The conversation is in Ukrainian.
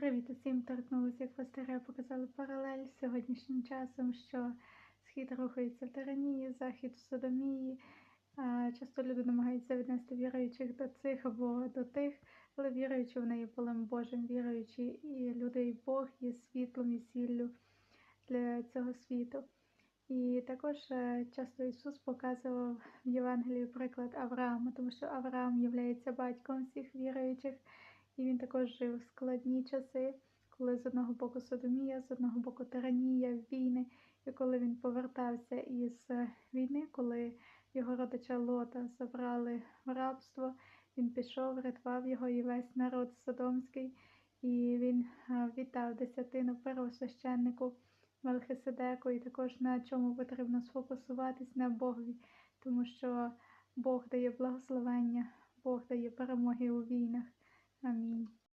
Привіт усім! Торкнулися, як пастиря показали паралель з сьогоднішнім часом, що схід рухається в тиранії, захід в содомії. Часто люди намагаються віднести віруючих до цих або до тих, але віруючи вони є полем Божим, віруючи, і люди, і Бог є світлом і сіллю для цього світу. І також е, часто Ісус показував в Євангелії приклад Авраама, тому що Авраам є батьком всіх віруючих. І він також жив в складні часи, коли з одного боку Содомія, з одного боку Тиранія, війни. І коли він повертався із війни, коли його родича Лота забрали в рабство, він пішов, рятував його і весь народ Содомський, і він вітав десятину первосвященнику Мелхиседеку, і також на чому потрібно сфокусуватись на Богові, тому що Бог дає благословення, Бог дає перемоги у війнах. Амінь.